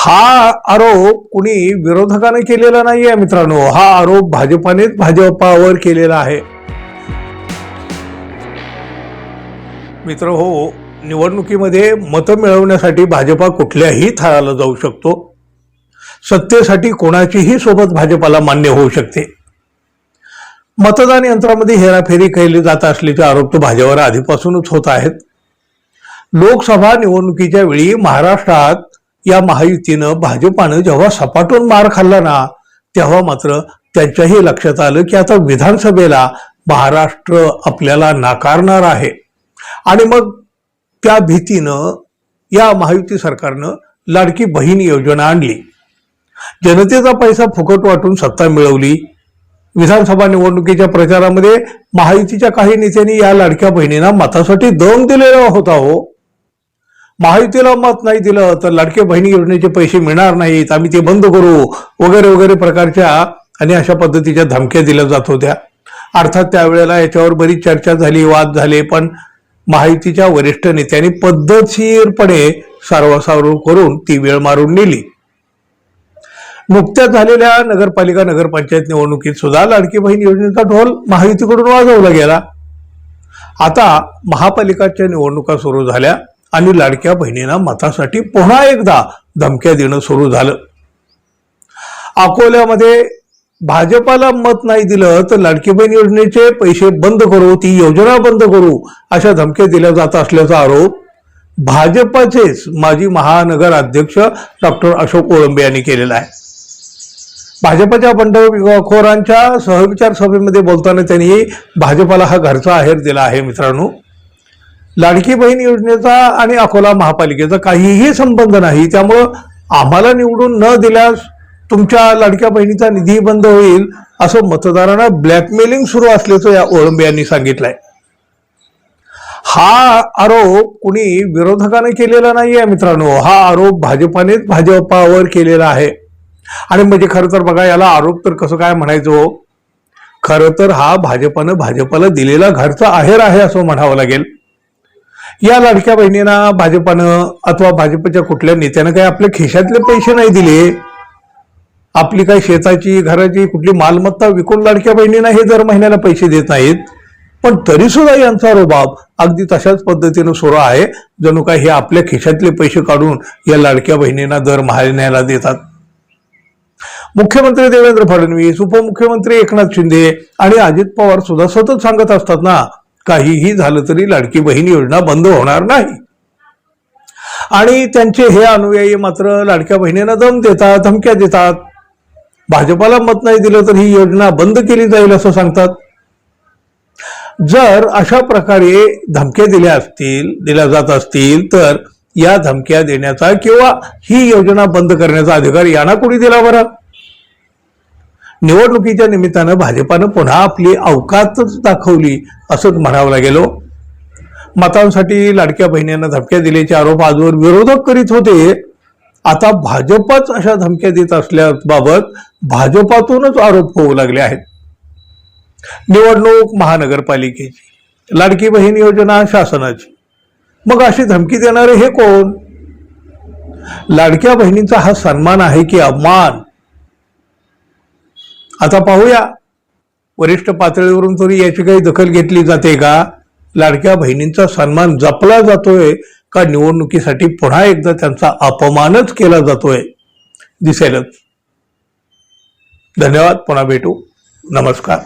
हा आरोप कुणी विरोधकाने केलेला नाहीये मित्रांनो. हा आरोप भाजपानेच भाजपावर केलेला आहे. मित्र हो निवडणुकीमध्ये मतं मिळवण्यासाठी भाजपा कुठल्याही थराला जाऊ शकतो. सत्तेसाठी कोणाचीही सोबत भाजपाला मान्य होऊ शकते. मतदान यंत्रामध्ये हेराफेरी केली जात असल्याचे आरोप तर भाजपावर आधीपासूनच होत आहेत. लोकसभा निवडणुकीच्या वेळी महाराष्ट्रात या महायुतीनं भाजपानं जेव्हा सपाटून मार खाल्ला ना तेव्हा मात्र त्यांच्याही लक्षात आलं की आता विधानसभेला महाराष्ट्र आपल्याला नाकारणार आहे. आणि मग त्या भीतीनं या महायुती सरकारनं लाडकी बहीण योजना आणली. जनतेचा पैसा फुकट वाटून सत्ता मिळवली. विधानसभा निवडणुकीच्या प्रचारामध्ये महायुतीच्या काही नेत्यांनी या लाडक्या बहिणींना मतासाठी दम दिलेला होता हो. महायुतीला मत नाही दिलं तर लाडक्या बहिणी योजनेचे पैसे मिळणार नाहीत. आम्ही ते बंद करू. वगैरे वगैरे प्रकारच्या आणि अशा पद्धतीच्या धमक्या दिल्या जात होत्या. अर्थात त्यावेळेला याच्यावर बरीच चर्चा झाली वाद झाले पण महायुतीच्या वरिष्ठ नेत्यांनी पद्धतशीरपणे सारवासारू करून ती वेळ मारून नेली. नुकत्याच झालेल्या नगरपालिका नगरपंचायत निवडणुकीत सुद्धा लाडकी बहीण योजनेचा ढोल महायुतीकडून वाजवला गेला. आता महापालिकाच्या निवडणुका सुरू झाल्या. आणि लाडक्या बहिणींना मतासाठी पुन्हा एकदा धमक्या देणं सुरू झालं. अकोल्यामध्ये भाजपाला मत नाही दिलं तर लाडकी बहीण योजनेचे पैसे बंद करू ती योजना बंद करू अशा धमक्या दिल्या जात असल्याचा आरोप भाजपाचेच माजी महानगर अध्यक्ष डॉक्टर अशोक कोळंबे यांनी केलेला आहे. भाजपच्या बंडखोरांच्या सहविचार सभेमध्ये बोलताना त्यांनी भाजपाला हा घरचा आहेर दिला आहे मित्रांनो. लाडकी बहीण योजनेचा आणि अकोला महापालिकेचा काहीही संबंध नाही. त्यामुळं आम्हाला निवडून न दिल्यास तुमच्या लाडक्या बहिणीचा निधी बंद होईल असं मतदारांना ब्लॅकमेलिंग सुरू असल्याचं या ओळंबे यांनी सांगितलंय. हा आरोप कुणी विरोधकाने केलेला नाहीये मित्रांनो. हा आरोप भाजपानेच भाजपावर केलेला आहे. आणि म्हणजे खरं तर बघा याला आरोप तर कसं काय म्हणायचो हो? खरं तर हा भाजपानं भाजपाला दिलेला घरचा आहेर आहे असं म्हणावं लागेल. या लाडक्या बहिणींना भाजपानं अथवा भाजपच्या कुठल्या नेत्यानं काही आपल्या खिशातले पैसे नाही दिले? आपली काही शेताची घराची कुठली मालमत्ता विकून लाडक्या बहिणींना हे दर महिन्याला पैसे देत नाहीत? पण तरी सुद्धा यांचा रोबाब अगदी तशाच पद्धतीनं सुरू आहे जणू काय हे आपल्या खिशातले पैसे काढून या लाडक्या बहिणींना दर महिन्याला देतात. मुख्यमंत्री देवेंद्र फडणवीस उपमुख्यमंत्री एकनाथ शिंदे आणि अजित पवार सुद्धा सतत सांगत असतात ना काहीही झालं तरी लाडकी बहीण योजना बंद होणार नाही. आणि त्यांचे हे अनुयायी मात्र लाडक्या बहिणींना दम देतात धमक्या देतात. भाजपाला मत नाही दिलं तर ही योजना बंद केली जाईल असं सांगतात. जर अशा प्रकारे धमक्या दिल्या असतील दिल्या जात असतील तर या धमक्या देण्याचा किंवा ही योजना बंद करण्याचा अधिकार यांना कोणी दिला बरं? निवडणुकीच्या निमित्तानं भाजपानं पुन्हा आपली अवकातच दाखवली असंच म्हणावं लागेल हो. मतांसाठी लाडक्या बहिणींना धमक्या दिल्याचे आरोप आजवर विरोधक करीत होते. आता भाजपच अशा धमक्या देत असल्याबाबत भाजपातूनच आरोप होऊ लागले आहेत. निवडणूक महानगरपालिकेची. लाडकी बहीण योजना शासनाची. मग अशी धमकी देणारे हे कोण? लाडक्या बहिणींचा हा सन्मान आहे की अपमान? आता पाहूया. वरिष्ठ पातळीवरून तरी याची काही दखल घेतली जाते का? लाडक्या बहिणींचा सन्मान जपला जातोय का? निवडणुकीसाठी पुन्हा एकदा त्यांचा अपमानच केला जातोय. दिसेलच. धन्यवाद. पुन्हा भेटू. नमस्कार.